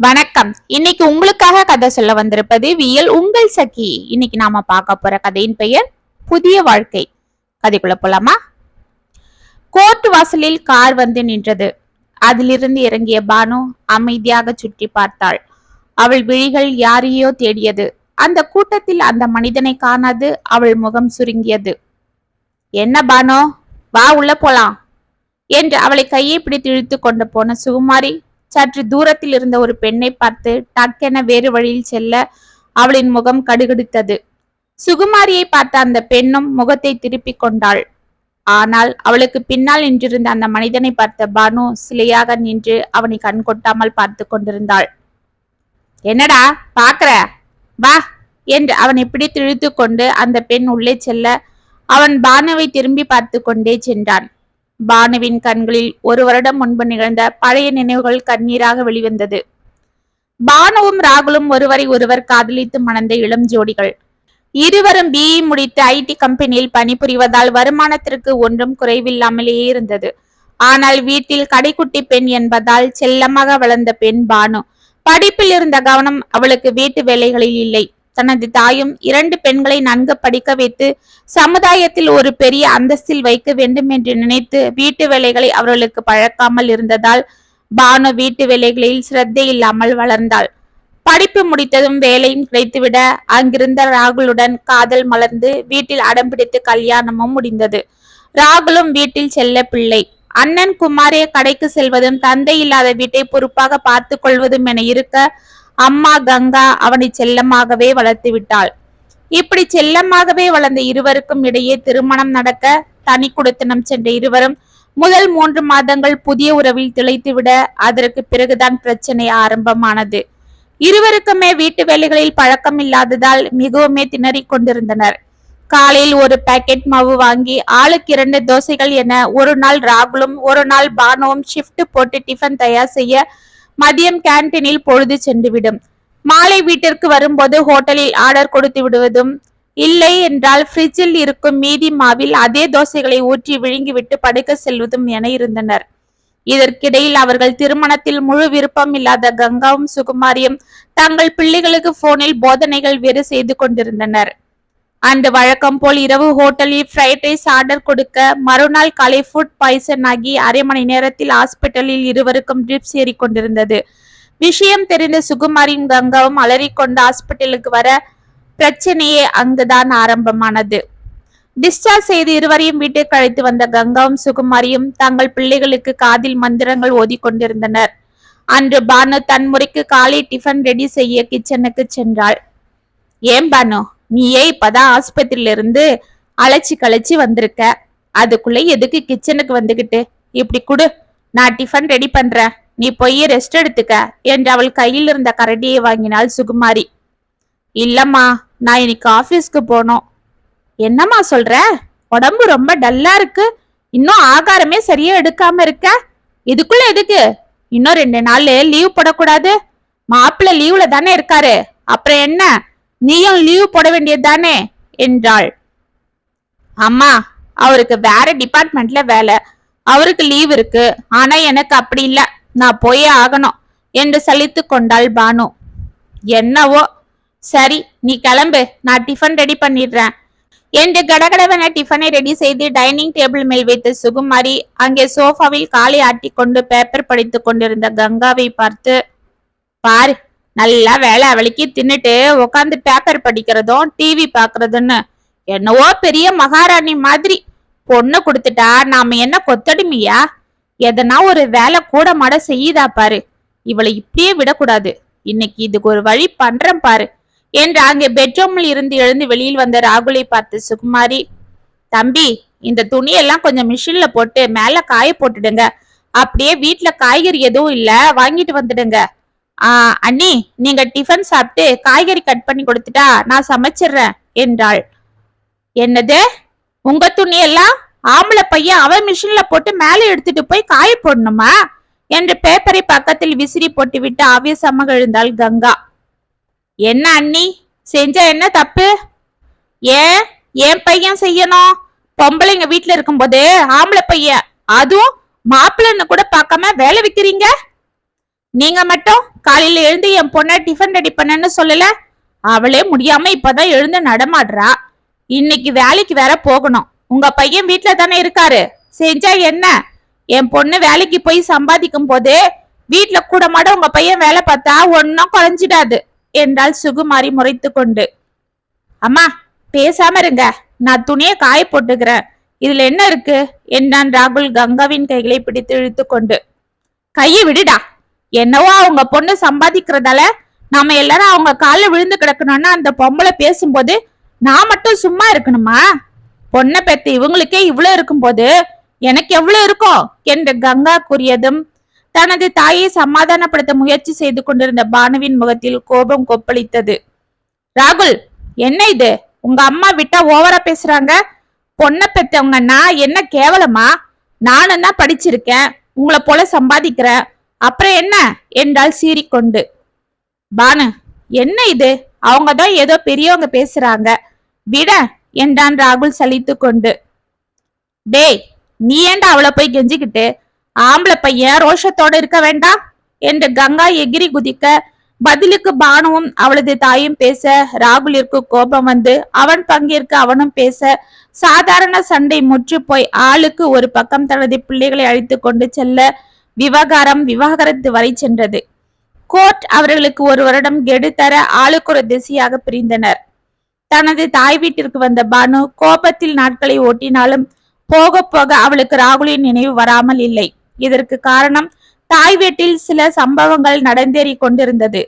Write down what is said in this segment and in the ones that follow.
வணக்கம். இன்னைக்கு உங்களுக்காக கதை சொல்ல வந்திருப்பது வியல் உங்கள் சகி. இன்னைக்கு நாம பார்க்க போற கதையின் பெயர் புதிய வாழ்க்கை. கதைக்குள்ள போலாமா? கோர்ட் வாசலில் கார் வந்து நின்றது. அதிலிருந்து இறங்கிய பானு அமைதியாக சுற்றி பார்த்தாள். அவள் விழிகள் யாரையோ தேடியது. அந்த கூட்டத்தில் அந்த மனிதனை காணாது அவள் முகம் சுருங்கியது. என்ன பானோ? வா உள்ள போலாம் என்று அவளை கையை பிடித்து இழுத்து கொண்டு போன சுகுமாரி சற்று தூரத்தில் இருந்த ஒரு பெண்ணை பார்த்து டக்கென வேறு வழியில் செல்ல அவளின் முகம் கடுகடுத்தது. சுகுமாரியை பார்த்த அந்த பெண்ணும் முகத்தை திருப்பிக் கொண்டாள். ஆனால் அவளுக்கு பின்னால் நின்றிருந்த அந்த மனிதனை பார்த்த பானு சிலையாக நின்று அவனை கண் கொட்டாமல் பார்த்து கொண்டிருந்தாள். என்னடா பாக்குற வா என்று அவனை பிடித்து இழுத்து கொண்டு அந்த பெண் உள்ளே செல்ல அவன் பானுவை திரும்பி பார்த்து கொண்டே சென்றான். பானுவின் கண்களில் ஒரு வருடம் முன்பு நிகழ்ந்த பழைய நினைவுகள் கண்ணீராக வெளிவந்தது. பானுவும் ராகுலும் ஒருவரை ஒருவர் காதலித்து மணந்த இளம் ஜோடிகள். இருவரும் பிஇ முடித்து ஐடி கம்பெனியில் பணிபுரிவதால் வருமானத்திற்கு ஒன்றும் குறைவில்லாமலேயே இருந்தது. ஆனால் வீட்டில் கடைக்குட்டி பெண் என்பதால் செல்லமாக வளர்ந்த பெண் பானு. படிப்பில் இருந்த கவனம் அவளுக்கு வீட்டு வேலைகளில் இல்லை. தனது தாயும் இரண்டு பெண்களை நன்கு படிக்க வைத்து சமுதாயத்தில் ஒரு பெரிய அந்தஸ்தில் வைக்க வேண்டும் என்று நினைத்து வீட்டு வேலைகளை அவர்களுக்கு பழக்காமல் இருந்ததால் பானு வீட்டு வேலைகளில் சிரத்தை இல்லாமல் வளர்ந்தாள். படிப்பு முடித்ததும் வேலையும் கிடைத்துவிட அங்கிருந்த ராகுலுடன் காதல் மலர்ந்து வீட்டில் அடம்பிடித்து கல்யாணமும் முடிந்தது. ராகுலும் வீட்டில் செல்ல பிள்ளை. அண்ணன் குமாரே கடைக்கு செல்வதும் தந்தை இல்லாத வீட்டை பொறுப்பாக பார்த்து கொள்வதும் என இருக்க அம்மா கங்கா அவனை செல்லமாகவே வளர்த்து விட்டாள். இப்படி செல்லமாகவே வளர்ந்த இருவருக்கும் இடையே திருமணம் நடக்க தனி குடித்தனம் சென்ற இருவரும் முதல் மூன்று மாதங்கள் புதிய உறவில் திளைத்துவிட அதற்கு பிறகுதான் பிரச்சனை ஆரம்பமானது. இருவருக்குமே வீட்டு வேலைகளில் பழக்கம் இல்லாததால் மிகவுமே திணறிக் கொண்டிருந்தனர். காலையில் ஒரு பேக்கெட் மாவு வாங்கி ஆளுக்கு இரண்டு தோசைகள் என ஒரு நாள் ராகுலும் ஒரு நாள் பானுவும் ஷிஃப்ட் போட்டு டிஃபன் தயார் செய்ய மதியம் கேன்டீனில் பொழுது சென்றுவிடும். மாலை வீட்டிற்கு வரும்போது ஹோட்டலில் ஆர்டர் கொடுத்து விடுவதும் இல்லை என்றால் ஃப்ரிட்ஜில் இருக்கும் மீதி மாவில் அதே தோசைகளை ஊற்றி விழுங்கிவிட்டு படுக்க செல்வதும் என இருந்தனர். இதற்கிடையில் அவர்கள் திருமணத்தில் முழு விருப்பம் இல்லாத கங்காவும் சுகுமாரியும் தங்கள் பிள்ளைகளுக்கு போனில் போதனைகள் வேறு செய்து கொண்டிருந்தனர். அந்த வழக்கம் போல் இரவு ஹோட்டலில் ஃப்ரைட் ரைஸ் ஆர்டர் கொடுக்க மறுநாள் காலை ஃபுட் பாய்சன் ஆகி அரை மணி நேரத்தில் ஹாஸ்பிட்டலில் இருவருக்கும் ட்ரிப்ஸ் ஏறிக்கொண்டிருந்தது. விஷயம் தெரிந்த சுகுமாரியும் கங்காவும் அலறிக்கொண்டு ஹாஸ்பிட்டலுக்கு வர பிரச்சனையே அங்குதான் ஆரம்பமானது. டிஸ்சார்ஜ் செய்து இருவரையும் வீட்டுக்கு அழைத்து வந்த கங்காவும் சுகுமாரியும் தங்கள் பிள்ளைகளுக்கு காதில் மந்திரங்கள் ஓதிக்கொண்டிருந்தனர். அன்று பானு தன் முறைக்கு காலை டிஃபன் ரெடி செய்ய கிச்சனுக்கு சென்றாள். ஏன் பானு? நீயே இப்பதான் ஆஸ்பத்திரியில இருந்து அழைச்சி களைச்சி வந்திருக்க. அதுக்குள்ள எதுக்கு கிச்சனுக்கு வந்துகிட்டு? இப்படி குடு நான் டிஃபன் ரெடி பண்றேன். நீ போய் ரெஸ்ட் எடுத்துக்க என்று அவள் கையில் இருந்த கரடியை வாங்கினாள் சுகுமாரி. இல்லம்மா நான் இன்னைக்கு ஆபீஸ்க்கு போனோம். என்னம்மா சொல்ற? உடம்பு ரொம்ப டல்லா இருக்கு. இன்னும் ஆகாரமே சரியா எடுக்காம இருக்க? இதுக்குள்ள எதுக்கு? இன்னும் ரெண்டு நாள் லீவ் போடக்கூடாது. மாப்பிள்ள லீவ்ல தானே இருக்காரு. அப்புறம் என்ன? நீயும் லீவ் போட வேண்டியது தானே என்றாள். அம்மா அவருக்கு வேற டிபார்ட்மெண்ட்ல வேலை. அவருக்கு லீவ் இருக்கு. ஆனா எனக்கு அப்படி இல்ல. நான் போயே ஆகணும் என்று சலித்து கொண்டாள் பானு. என்னவோ? சரி நீ கிளம்பு. நான் டிஃபன் ரெடி பண்ணிடுறேன். என்று கடகடவென டிஃபனை ரெடி செய்து டைனிங் டேபிள் மேல் வைத்த சுகுமாரி அங்கே சோஃபாவில் காலை ஆட்டி கொண்டு பேப்பர் படித்து கொண்டிருந்த கங்காவை பார்த்து பாரு நல்லா வேலை அவளுக்கு தின்னுட்டு உட்காந்து பேப்பர் படிக்கிறதும் டிவி பாக்குறதுன்னு. என்னவோ பெரிய மகாராணி மாதிரி பொண்ணு கொடுத்துட்டா நாம என்ன கொத்தடிமையா? எதனா ஒரு வேலை கூட மாட செய்யுதா பாரு. இவளை இப்படியே விடக்கூடாது. இன்னைக்கு இதுக்கு ஒரு வழி பண்றேன் பாரு. என்று அங்கே பெட்ரூமில் இருந்து எழுந்து வெளியில் வந்த ராகுலை பார்த்து சுகுமாரி தம்பி இந்த துணியெல்லாம் கொஞ்சம் மிஷின்ல போட்டு மேல காய போட்டுடுங்க. அப்படியே வீட்டுல காய்கறி எதுவும் இல்ல வாங்கிட்டு வந்துடுங்க. அண்ணி நீங்க டிஃபன் சாப்பிட்டு காய்கறி கட் பண்ணி கொடுத்துட்டா நான் சமைச்சிடுறேன் என்றாள். என்னது? உங்க துணியெல்லாம் ஆம்பளை பையன் அவன் மிஷின்ல போட்டு மேலே எடுத்துட்டு போய் காய போடணுமா? என்று பேப்பரை பக்கத்தில் விசிறி போட்டுவிட்டு ஆவேசமாக எழுந்தாள் கங்கா. என்ன அண்ணி செஞ்சா என்ன தப்பு? ஏன் என் பையன் செய்யணும்? பொம்பளைங்க வீட்டுல இருக்கும்போது ஆம்பளை பையன் அதுவும் மாப்பிள்ளைன்னு கூட பார்க்காம வேலை வைக்கிறீங்க? நீங்க மட்டும் காலையில எழுந்து என் பொண்ணை டிஃபன் ரெடி பண்ணன்னு சொல்லல. அவளே முடியாம இப்பதான் எழுந்து நடமாடுறா. இன்னைக்கு வேலைக்கு வேற போகணும். உங்க பையன் வீட்டுல தானே இருக்காரு. செஞ்சா என்ன? என் பொண்ணு வேலைக்கு போய் சம்பாதிக்கும் போது வீட்டுல கூட மாட உங்க பையன் வேலை பார்த்தா ஒன்னும் குறைஞ்சிடாது என்றால் சுகுமாரி முறைத்து கொண்டு. அம்மா பேசாம இருங்க. நான் துணியை காய போட்டுக்கிறேன். இதுல என்ன இருக்கு? என்றான் ராகுல் கங்காவின் கைகளை பிடித்து இழுத்து கொண்டு. கையை விடுடா. என்னவோ அவங்க பொண்ணு சம்பாதிக்கிறதால நாம எல்லாரும் அவங்க காலில் விழுந்து கிடக்கணும்னு அந்த பொம்பளை பேசும்போது நான் மட்டும் சும்மா இருக்கணுமா? பொண்ணை பெத்த இவங்களுக்கே இவ்வளவு இருக்கும்போது எனக்கு எவ்வளவு இருக்கும் என்று கங்கா கூறியதும் தனது தாயை சமாதானப்படுத்த முயற்சி செய்து கொண்டிருந்த பானுவின் முகத்தில் கோபம் கொப்பளித்தது. ராகுல் என்ன இது? உங்க அம்மா விட்டா ஓவரா பேசுறாங்க. பொண்ணை பெத்தவங்கன்னா என்ன கேவலமா? நானும் தான் படிச்சிருக்கேன். உங்களை போல சம்பாதிக்கிறேன் அப்புறம் என்ன? என்றால் சீறிக்கொண்டு. பானு என்ன இது? அவங்க தான் ஏதோ பெரியவங்க பேசுறாங்க. விட என்றான் ராகுல் சலித்து கொண்டு டேய் நீ ஏன்டா அவளை போய் கெஞ்சிக்கிட்டு? ஆம்பளை பையன் ரோஷத்தோட இருக்க வேண்டாம்? என்று கங்கா எகிரி குதிக்க பதிலுக்கு பானுவும் அவளது தாயும் பேச ராகுலிற்கு கோபம் வந்து அவன் பங்கேற்க அவனும் பேச சாதாரண சண்டை முற்று போய் ஆளுக்கு ஒரு பக்கம் தனது பிள்ளைகளை அழைத்து கொண்டு செல்ல விவகாரம் விவாகரத்து வரை சென்றது. கோர்ட் அவர்களுக்கு ஒரு வருடம் கெடுத்தர ஆளுக்கொரு திசையாக பிரிந்தனர். தனது தாய் வீட்டிற்கு வந்த பானு கோபத்தில் நாட்களை ஓட்டினாலும் போக போக அவளுக்கு ராகுலின் நினைவு வராமல் இல்லை. இதற்கு காரணம் தாய் வீட்டில் சில சம்பவங்கள் நடந்தேறி கொண்டிருந்தது.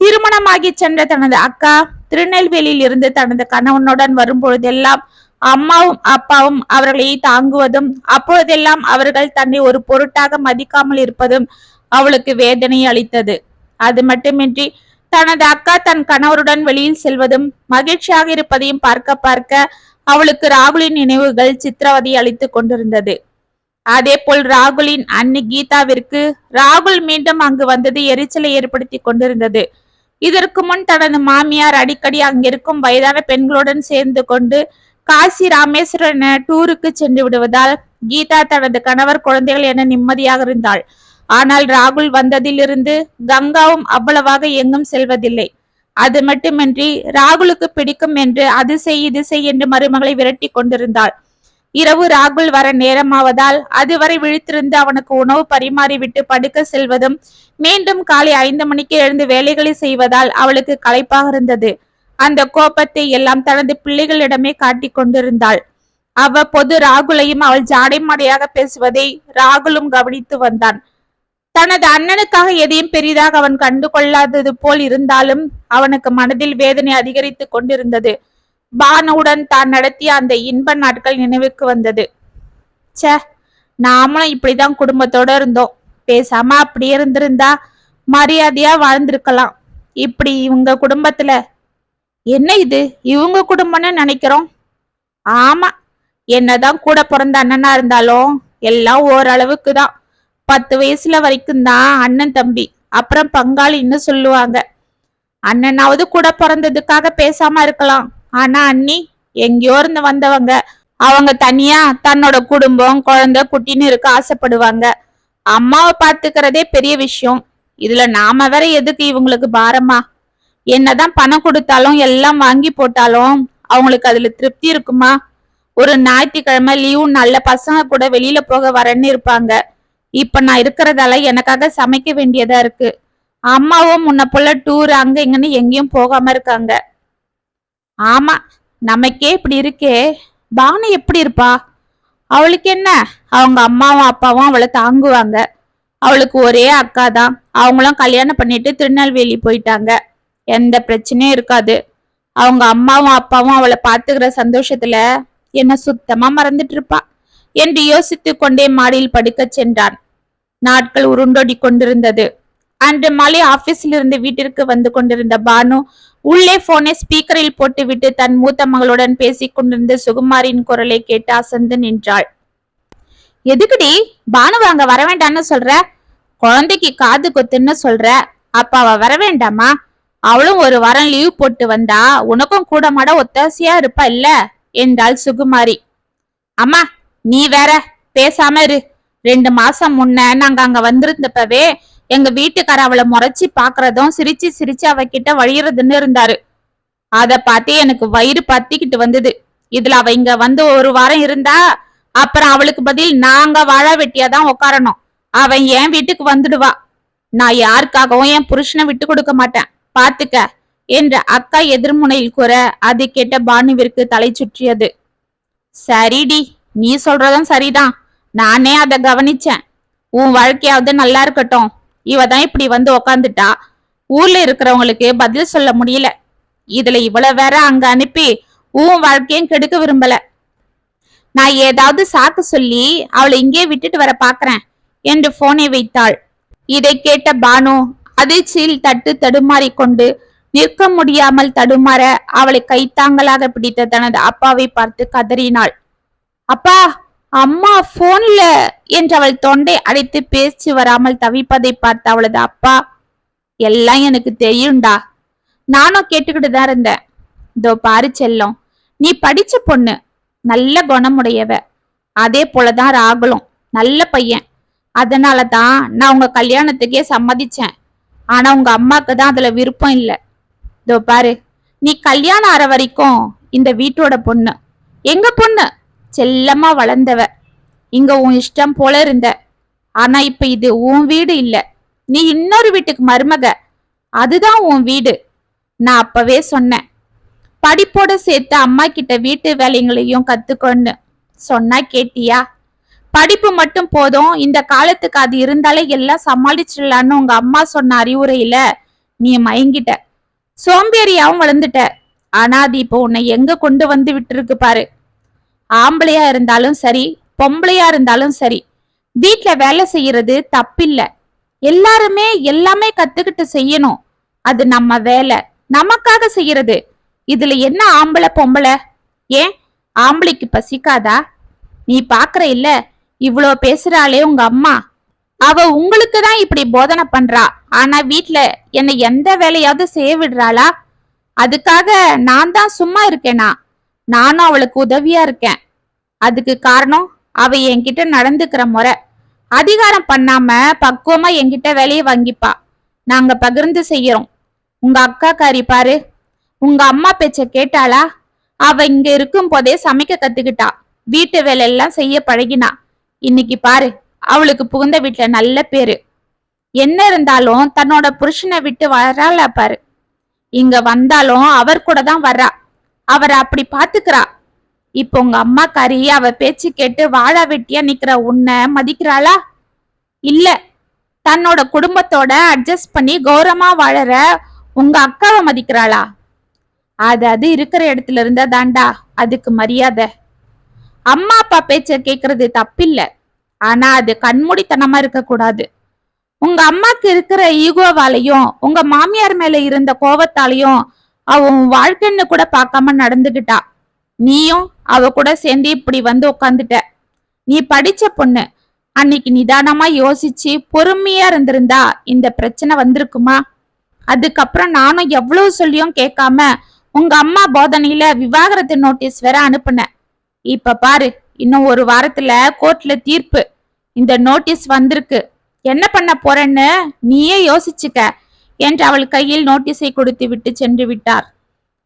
திருமணமாகி சென்ற தனது அக்கா திருநெல்வேலியில் இருந்து தனது கணவனுடன் வரும்பொழுதெல்லாம் அம்மாவும் அப்பாவும் அவர்களை தாங்குவதும் அப்பொழுதெல்லாம் அவர்கள் தன்னை ஒரு பொருட்டாக மதிக்காமல் இருப்பதும் அவளுக்கு வேதனை அளித்தது. அது மட்டுமின்றி தனது அக்கா தன் கணவருடன் வெளியில் செல்வதும் மகிழ்ச்சியாக இருப்பதையும் பார்க்க பார்க்க அவளுக்கு ராகுலின் நினைவுகள் சித்திரவதை அளித்து கொண்டிருந்தது. அதே போல் ராகுலின் அண்ணி கீதாவிற்கு ராகுல் மீண்டும் அங்கு வந்தது எரிச்சலை ஏற்படுத்தி கொண்டிருந்தது. இதற்கு முன் தனது மாமியார் அடிக்கடி அங்கிருக்கும் வயதான பெண்களுடன் சேர்ந்து கொண்டு காசி ராமேஸ்வரன் டூருக்கு சென்று விடுவதால் கீதா தனது கணவர் குழந்தைகள் என நிம்மதியாக இருந்தாள். ஆனால் ராகுல் வந்ததிலிருந்து கங்காவும் அவ்வளவாக எங்கும் செல்வதில்லை. அது மட்டுமின்றி ராகுலுக்கு பிடிக்கும் என்று அது செய் இது செய் என்று மருமகளை விரட்டி கொண்டிருந்தாள். இரவு ராகுல் வர நேரமாவதால் அதுவரை விழித்திருந்து அவனுக்கு உணவு பரிமாறிவிட்டு படுக்க செல்வதும் மீண்டும் காலை ஐந்து மணிக்கு எழுந்து வேலைகளை செய்வதால் அவளுக்கு களைப்பாக இருந்தது. அந்த கோபத்தை எல்லாம் தனது பிள்ளைகளிடமே காட்டிக் கொண்டிருந்தாள். அவ்வப்போது ராகுலையும் அவள் ஜாடைமாடையாக பேசுவதை ராகுலும் கவனித்து வந்தான். தனது அண்ணனுக்காக எதையும் பெரிதாக அவன் கண்டு கொள்ளாதது போல் இருந்தாலும் அவனுக்கு மனதில் வேதனை அதிகரித்து கொண்டிருந்தது. பானுடன் தான் நடத்திய அந்த இன்ப நாட்கள் நினைவுக்கு வந்தது. ச்சே நாமளும் இப்படிதான் குடும்பத்தோட இருந்தோம். பேசாம அப்படியே இருந்திருந்தா மரியாதையா வாழ்ந்திருக்கலாம். இப்படி இவங்க குடும்பத்துல என்ன இது? இவங்க குடும்பம்னு நினைக்கிறோம். ஆமா என்னதான் கூட பிறந்த அண்ணனா இருந்தாலும் எல்லாம் ஓரளவுக்கு தான். பத்து வயசுல வரைக்கும் தான் அண்ணன் தம்பி அப்புறம் பங்காளின்னு சொல்லுவாங்க. அண்ணனாவது கூட பிறந்ததுக்காக பேசாம இருக்கலாம். ஆனா அண்ணி எங்கேயோ இருந்து வந்தவங்க. அவங்க தனியா தன்னோட குடும்பம் குழந்தை குட்டின்னு இருக்க ஆசைப்படுவாங்க. அம்மாவை பாத்துக்கிறதே பெரிய விஷயம். இதுல நாம வேற எதுக்கு இவங்களுக்கு பாரமா? என்னதான் பணம் கொடுத்தாலும் எல்லாம் வாங்கி போட்டாலும் அவங்களுக்கு அதுல திருப்தி இருக்குமா? ஒரு ஞாயிற்றுக்கிழமை லீவு நல்ல பசங்க கூட வெளியில போக வரேன்னு இருப்பாங்க. இப்ப நான் இருக்கிறதால எனக்காக சமைக்க வேண்டியதா இருக்கு. அம்மாவும் முன்ன போல டூர் அங்க இங்கன்னு எங்கேயும் போகாம இருக்காங்க. ஆமா நமக்கே இப்படி இருக்கே. பானு எப்படி இருப்பா? அவளுக்கு என்ன? அவங்க அம்மாவும் அப்பாவும் அவளை தாங்குவாங்க. அவளுக்கு ஒரே அக்கா தான் அவங்களும் கல்யாணம் பண்ணிட்டு திருநெல்வேலி போயிட்டாங்க. எந்த பிரச்சனையும் இருக்காது. அவங்க அம்மாவும் அப்பாவும் அவளை பார்த்துக்கிற சந்தோஷத்துல என்ன சுத்தமா மறந்துட்டு இருப்பா என்று யோசித்து கொண்டே மாடியில் படுக்கச் சென்றான். நாட்கள் உருண்டோடி கொண்டிருந்தது. அன்று மாலை ஆபீஸில் இருந்து வீட்டிற்கு வந்து கொண்டிருந்த பானு உள்ளே போனை ஸ்பீக்கரில் போட்டுவிட்டு தன் மூத்த மகளுடன் பேசிக் கொண்டிருந்த சுகுமாரின் குரலை கேட்டு அசந்து நின்றாள். எதுக்குடி? பானு அங்க வர வேண்டாம்னு சொல்ற? குழந்தைக்கு காது கொத்துன்னு சொல்ற? அப்ப அவ வர வேண்டாமா அவளும் ஒரு வாரம் லீவ் போட்டு வந்தா உனக்கும் கூட மாட ஒத்தாசையா இருப்பா இல்ல? என்றாள் சுகுமாரி. அம்மா நீ வேற பேசாம இரு. ரெண்டு மாசம் முன்ன நாங்க அங்க வந்திருந்தப்பவே எங்க வீட்டுக்கார அவளை முறைச்சி பாக்குறதும் சிரிச்சு சிரிச்சு அவகிட்ட வழியறதுன்னு இருந்தாரு. அத பார்த்து எனக்கு வயிறு பத்திக்கிட்டு வந்தது. இதுல அவ இங்க வந்து ஒரு வாரம் இருந்தா அப்புறம் அவளுக்கு பதில் நாங்க வாழ வெட்டியாதான் உட்காரணும் அவன் என் வீட்டுக்கு வந்துடுவா. நான் யாருக்காகவும் என் புருஷனை விட்டு கொடுக்க மாட்டேன். பாத்துக்க என்ற அக்கா எதிர்முனையில் கூற அது கேட்ட பானுவிற்கு தலை சுற்றியது. சரிடி நீ சொல்றதும் சரிதான். நானே அதை கவனிச்சேன். உன் வாழ்க்கையாவது நல்லா இருக்கட்டும். இவ தான் இப்படி வந்து உக்காந்துட்டா. ஊர்ல இருக்கிறவங்களுக்கு பதில் சொல்ல முடியல. இதுல இவ்வளவு வேற அங்க அனுப்பி உன் வாழ்க்கையும் கெடுக்க விரும்பல. நான் ஏதாவது சாக்கு சொல்லி அவளை இங்கே விட்டுட்டு வர பாக்குறேன் என்று போனை வைத்தாள். இதை கேட்ட பானு அதிர்ச்சியில் தட்டு தடுமாறிக்கொண்டு நிற்க முடியாமல் தடுமாற அவளை கைத்தாங்கலாக பிடித்த தனது அப்பாவை பார்த்து கதறினாள். அப்பா அம்மா போன்ல என்று அவள் தொண்டை அடைத்து பேச்சு வராமல் தவிப்பதை பார்த்த அவளது அப்பா எல்லாம் எனக்கு தெரியும்டா. நானும் கேட்டுக்கிட்டு தான் இருந்தேன். இதோ பாரு செல்லம் நீ படிச்ச பொண்ணு நல்ல குணமுடையவ. அதே போலதான் ராகுலும் நல்ல பையன். அதனால தான் நான் உங்க கல்யாணத்துக்கே சம்மதிச்சேன். ஆனா உங்க அம்மாக்கு தான் அதுல விருப்பம் இல்லை. இதோ பாரு நீ கல்யாணம் ஆற வரைக்கும் இந்த வீட்டோட பொண்ணு. எங்க பொண்ணு? செல்லமா வளர்ந்தவ. இங்க உன் இஷ்டம் போல இருந்த. ஆனா இப்ப இது உன் வீடு இல்ல. நீ இன்னொரு வீட்டுக்கு மருமக. அதுதான் உன் வீடு. நான் அப்பவே சொன்னேன். படிப்போட சேர்த்து அம்மா கிட்ட வீட்டு வேலைங்களையும் கத்துக்கொன்னு. சொன்னா கேட்டியா? படிப்பு மட்டும் போதும். இந்த காலத்துக்கு அது இருந்தாலே எல்லாம் சமாளிச்சிடலான்னு உங்க அம்மா சொன்ன அறிவுரையில நீ மயங்கிட்ட. சோம்பேறியாவும் வளர்ந்துட்ட. ஆனா அது இப்போ உன்னை எங்க கொண்டு வந்து விட்டுருக்கு பாரு. ஆம்பளையா இருந்தாலும் சரி பொம்பளையா இருந்தாலும் சரி வீட்டுல வேலை செய்யறது தப்பில்ல. எல்லாருமே எல்லாமே கத்துக்கிட்டு செய்யணும். அது நம்ம வேலை. நமக்காக செய்யறது. இதுல என்ன ஆம்பளை பொம்பளை? ஏன்? ஆம்பளைக்கு பசிக்காதா? நீ பாக்குற இல்ல இவ்வளோ பேசுறாளே உங்க அம்மா. அவ உங்களுக்கு தான் இப்படி போதனை பண்றா. ஆனா வீட்ல என்னை எந்த வேலையாவது செய்ய விடுறாளா? அதுக்காக நான் தான் சும்மா இருக்கேனா? நானும் அவளுக்கு உதவியா இருக்கேன். அதுக்கு காரணம் அவ என்கிட்ட நடந்துக்கிற முறை. அதிகாரம் பண்ணாம பக்குவமா என்கிட்ட வேலையை வாங்கிப்பா. நாங்க பகிர்ந்து செய்யறோம். உங்க அக்கா காரி பாரு. உங்க அம்மா பேச்ச கேட்டாளா? அவ இங்க இருக்கும் போதே சமைக்க கத்துக்கிட்டா. வீட்டு வேலை எல்லாம் செய்ய பழகினா. இன்னைக்கு பாரு அவளுக்கு புகுந்த வீட்டுல நல்ல பேரு. என்ன இருந்தாலும் தன்னோட புருஷனை விட்டு வராள பாரு. இங்க வந்தாலும் அவர் கூட தான் வர்றா அவரை அப்படி பாத்துக்கிறா. இப்போ உங்க அம்மாக்காரி அவ பேச்சு கேட்டு வாழா வெட்டியா நிக்கிற உன்னை மதிக்கிறாளா? இல்ல. தன்னோட குடும்பத்தோட அட்ஜஸ்ட் பண்ணி கௌரவமா வாழற உங்க அக்காவை மதிக்கிறாளா? அது அது இருக்கிற இடத்துல இருந்தா தாண்டா அதுக்கு மரியாதை. அம்மா அப்பா பேச்ச கேக்குறது தப்பில்ல. ஆனா அது கண்மூடித்தனமா இருக்க கூடாது உங்க அம்மாக்கு இருக்கிற ஈகோவாலையும் உங்க மாமியார் மேல இருந்த கோவத்தாலையும் அவ உன் வாழ்க்கைன்னு கூட பார்க்காம நடந்துகிட்டா. நீயும் அவ கூட சேர்ந்து இப்படி வந்து உட்காந்துட்ட நீ படிச்ச பொண்ணு. அன்னைக்கு நிதானமா யோசிச்சு பொறுமையா இருந்திருந்தா இந்த பிரச்சனை வந்திருக்குமா? அதுக்கப்புறம் நானும் எவ்வளவு சொல்லியும் கேட்காம உங்க அம்மா போதனையில விவாகரத்து நோட்டீஸ் வேற அனுப்புனேன். இப்ப பாரு இன்னும் ஒரு வாரத்துல கோர்ட்ல தீர்ப்பு. இந்த நோட்டீஸ் வந்திருக்கு. என்ன பண்ண போறேன்னு நீயே யோசிச்சுக்க என்று அவள் கையில் நோட்டீஸை கொடுத்து விட்டு சென்று விட்டார்.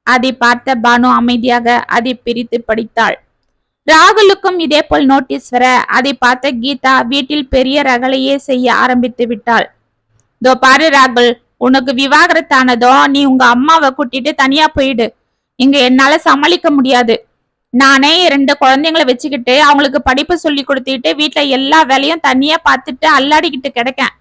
அதை பார்த்த பானு அமைதியாக அதை பிரித்து படித்தாள். ராகுலுக்கும் இதே போல் நோட்டீஸ் வர அதை பார்த்த கீதா வீட்டில் பெரிய ரகலையே செய்ய ஆரம்பித்து விட்டாள். இதோ பாரு ராகுல் உனக்கு விவாகரத்தானதோ நீ உங்க அம்மாவை கூட்டிட்டு தனியா போயிடு. இங்க என்னால சமாளிக்க முடியாது. நானே ரெண்டு குழந்தைங்களை வச்சுக்கிட்டு அவங்களுக்கு படிப்பு சொல்லி கொடுத்துட்டு வீட்டுல எல்லா வேலையும் தனியா பார்த்துட்டு அல்லாடிக்கிட்டு கிடக்கேன்.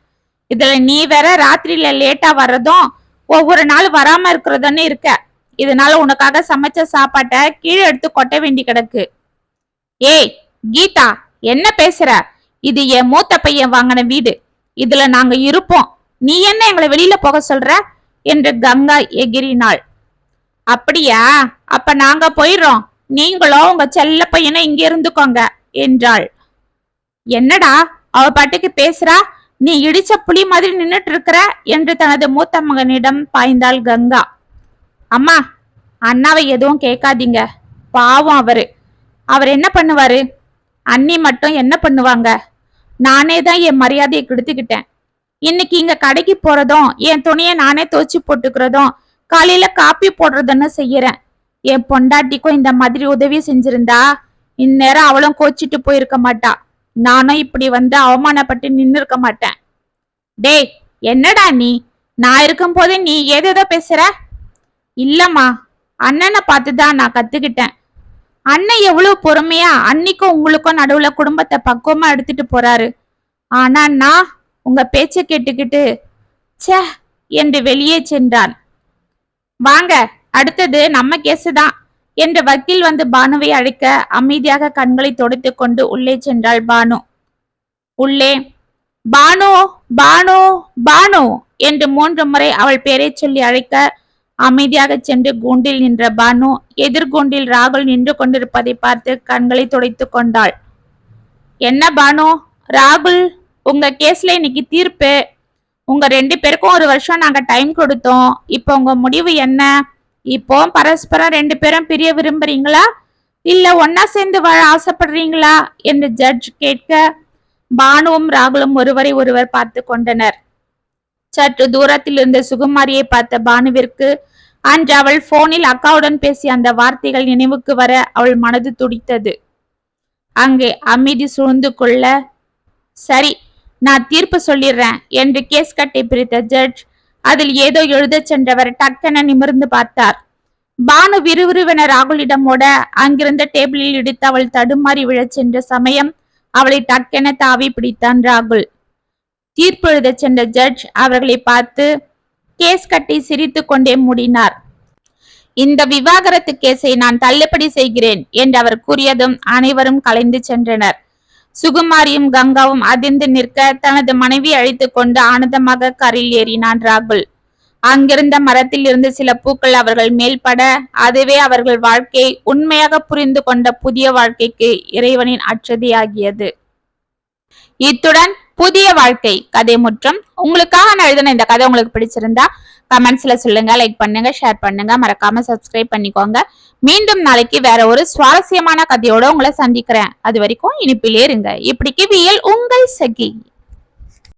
இதுல நீ வேற ராத்திரியில லேட்டா வர்றதும் ஒவ்வொரு நாள் வராம இருக்கிறதுன்னு இருக்க. இதனால உனக்காக சமைச்ச சாப்பாட்டை கீழே எடுத்து கொட்ட வேண்டி கிடக்கு. ஏய் கீதா என்ன பேசுற? இது என் மூத்த பையன் வாங்கின வீடு. இதுல நாங்க இருப்போம். நீ என்ன எங்களை வெளியில போக சொல்ற? என்று கங்கா எகிரினாள் அப்படியா? அப்ப நாங்க போயிடுறோம். நீங்களும் உங்க செல்ல பையனை இங்க இருந்துக்கோங்க என்றாள். என்னடா அவ பாட்டுக்கு பேசுறா? நீ இடிச்ச புலி மாதிரி நின்னுட்டு இருக்கிற என்று தனது மூத்த மகனிடம் பாய்ந்தாள் கங்கா. அம்மா அண்ணாவை எதுவும் கேட்காதீங்க. பாவம் அவரு. அவர் என்ன பண்ணுவாரு? அண்ணி மட்டும் என்ன பண்ணுவாங்க? நானே தான் என் மரியாதையை கெடுத்துக்கிட்டேன். இன்னைக்கு இங்க கடைக்கு போறதும் என் துணியை நானே துவச்சி போட்டுக்கிறதும் காலையில காப்பி போடுறதுன்னு செய்யறேன். என் பொண்டாட்டிக்கும் இந்த மாதிரி உதவி செஞ்சிருந்தா இந்நேரம் அவளும் கோச்சிட்டு போயிருக்க மாட்டா. நானும் இப்படி வந்து அவமானப்பட்டு நின்னு இருக்க மாட்டேன். டேய் என்னடா நீ? நான் இருக்கும் போதே நீ ஏதேதோ பேசுற? இல்லம்மா அண்ணனை பார்த்து தான் நான் கத்துக்கிட்டேன். அண்ணன் எவ்வளவு பொறுமையா அன்னைக்கும் உங்களுக்கும் நடுவுல குடும்பத்தை பக்குவமா எடுத்துட்டு போறாரு. ஆனா நான் உங்க பேச்சை கேட்டுக்கிட்டு ச்சே என்று வெளியே சென்றான். வாங்க அடுத்தது நம்ம கேஸ் தான் என்று வக்கீல் வந்து பானுவை அழைக்க அமைதியாக கண்களை துடைத்துக் கொண்டு உள்ளே சென்றாள் பானு. உள்ளே பானு பானு பானு என்று மூன்று முறை அவள் பெயரை சொல்லி அழைக்க அமைதியாக சென்று கூண்டில் நின்ற பானு எதிர்கூண்டில் ராகுல் நின்று கொண்டிருப்பதை பார்த்து கண்களை துடைத்து கொண்டாள். என்ன பானு ராகுல் உங்க கேஸ்ல இன்னைக்கு தீர்ப்பு. உங்க ரெண்டு பேருக்கும் ஒரு வருஷம் நாங்க டைம் கொடுத்தோம். இப்போ உங்க முடிவு என்ன? இப்போ பரஸ்பரம் ரெண்டு பேரும் பிரிய விரும்புறீங்களா? இல்ல ஒன்னா சேர்ந்து வாழ ஆசைப்படுறீங்களா? என்று ஜட்ஜ் கேட்க பானுவும் ராகுலும் ஒருவரை ஒருவர் பார்த்து கொண்டனர். சற்று தூரத்தில் இருந்த சுகுமாரியை பார்த்த பானுவிற்கு அன்று அவள் போனில் அக்காவுடன் பேசிய அந்த வார்த்தைகள் நினைவுக்கு வர அவள் மனது துடித்தது. அங்கே அமைதி சூழ்ந்து கொள்ள சரி நான் தீர்ப்பு சொல்லிடுறேன் என்று கேஸ் கட்டை பிரித்த ஜட்ஜ் அதில் ஏதோ எழுதச் சென்றவர் டக்கென நிமிர்ந்து பார்த்தார். பானு விறுவிறுவென ராகுலிடம் ஓட அங்கிருந்த டேபிளில் இடித்து அவள் தடுமாறி விழச் சென்ற சமயம் அவளை டக்கென தாவி பிடித்தான் ராகுல். தீர்ப்பு எழுதச் சென்ற ஜட்ஜ் அவர்களை பார்த்து கேஸ் கட்டி சிரித்து கொண்டே மூடினார். இந்த விவாகரத்து கேஸை நான் தள்ளுபடி செய்கிறேன் என்று அவர் கூறியதும் அனைவரும் கலைந்து சென்றனர். சுகுமாரியும் கங்காவும் அதிர்ந்து நிற்க தனது மனைவி அழைத்துக் கொண்டு ஆனந்தமாக காரில் ஏறினான் ராகுல். அங்கிருந்த மரத்தில் இருந்து சில பூக்கள் அவர்கள் மேல் பட அதுவே அவர்கள் வாழ்க்கையை உண்மையாக புரிந்து கொண்ட புதிய வாழ்க்கைக்கு இறைவனின் அச்சதியாகியது இத்துடன் புதிய வாழ்க்கை கதை முற்றம். உங்களுக்காக நான் எழுதின இந்த கதை உங்களுக்கு பிடிச்சிருந்தா கமெண்ட்ஸ்ல சொல்லுங்க லைக் பண்ணுங்க ஷேர் பண்ணுங்க. மறக்காம சப்ஸ்கிரைப் பண்ணிக்கோங்க. மீண்டும் நாளைக்கு வேற ஒரு சுவாரஸ்யமான கதையோட உங்களை சந்திக்கிறேன். அது வரைக்கும் இனிப்பிலே இருங்க இப்படிக்கு வியல் உங்கள் சகி.